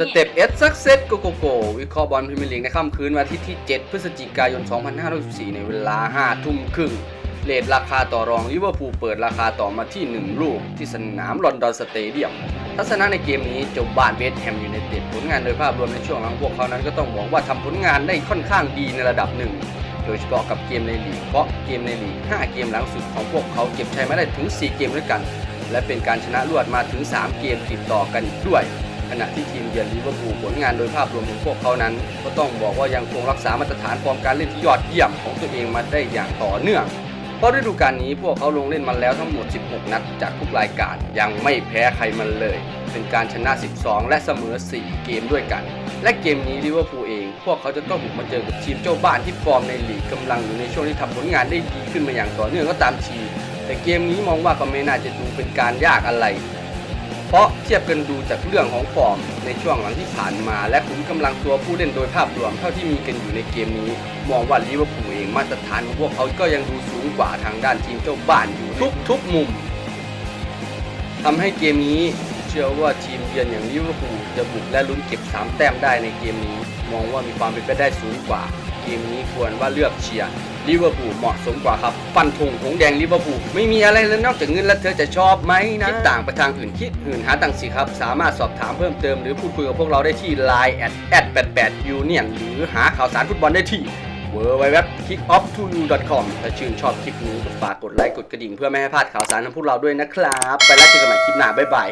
สเต็ปเอสซักเซตโกโกโกวิเคราะห์บอลพรีเมียร์ลีกในค่ำคืนวันอาทิตย์ที่ 7 พฤศจิกายน 2564 ในเวลา 5 ทุ่มครึ่งเลทราคาต่อรองลิเวอร์พูลเปิดราคาต่อมาที่ 1 ลูก ที่สนามลอนดอนสเตเดียม ทัศนะในเกมนี้เจ้าบ้านเวสต์แฮมยูไนเต็ดผลงานโดยภาพรวมในช่วงหลังพวกเขานั้นก็ต้องบอกว่าทำผลงานได้ค่อนข้างดีในระดับหนึ่ง โดยเฉพาะกับเกมในลีกเพราะเกมในลีก 5 เกมหลังสุดของพวกเขาเก็บชัยมาได้ถึง 4 เกมด้วยกัน และเป็นการชนะรวดมาถึง 3 เกมติดต่อกันอีกด้วย ขณะที่ทีมเยือนลิเวอร์พูลผลงานโดยภาพรวมของพวกเขานั้น ก็ต้องบอกว่ายังคงรักษามาตรฐานฟอร์มการเล่นที่ยอดเยี่ยมของตัวเองมาได้อย่างต่อเนื่อง เพราะฤดูกาลนี้พวกเขาลงเล่นมาแล้วทั้งหมด 16 นัดจากทุกรายการยังไม่แพ้ใครมันเลย เป็นการชนะ 12 และเสมอ 4 เกมด้วยกัน และเกมนี้ลิเวอร์พูลเอง พวกเขาจะต้องบุกมาเจอกับทีมเจ้าบ้านที่ฟอร์มในลีกกำลังอยู่ในช่วงที่ทำผลงานได้ดีขึ้นมาอย่างต่อเนื่องก็ตามทีแต่เกมนี้มองว่าก็ไม่น่าจะดูเป็นการยากอะไร เพราะเทียบกันดูจากเรื่องของฟอร์มในช่วงหลังที่ผ่านมา และขุมกำลังตัวผู้เล่นโดยภาพรวมเท่าที่มีกันอยู่ในเกมนี้ มองว่าลิเวอร์พูลเองมาตรฐานของพวกเขาก็ยังดูสูงกว่าทางด้านทีมเจ้าบ้านอยู่ทุกทุกมุมทำให้เกมนี้เชื่อว่าทีมเยือนอย่างลิเวอร์พูลจะบุกและลุ้นเก็บ 3 แต้มได้ในเกมนี้ มองว่ามีความเป็นไปได้สูงกว่า เกมนี้ควรว่าเลือกเชียร์ลิเวอร์พูลเหมาะสมกว่าครับ ฟันธงหงแดงลิเวอร์พูลไม่มีอะไรเลยนอกจากเงินและเธอจะชอบไหมนะคิดต่างไปทางอื่นคิดอื่นหาต่างสิครับ สามารถสอบถามเพิ่มเติมหรือพูดคุยกับพวกเราได้ที่ Line แอดแอด88 union หรือหาข่าวสารฟุตบอลได้ที่ w w w k i c k o f t o y o u c o m ถ้าชื่นชอบคลิปนี้ฝากกดไลค์กดกระดิ่งเพื่อไม่ให้พลาดข่าวสารของพวกเราด้วยนะครับ ไปแล้วเจอกันใหม่คลิปหน้าบ๊ายบาย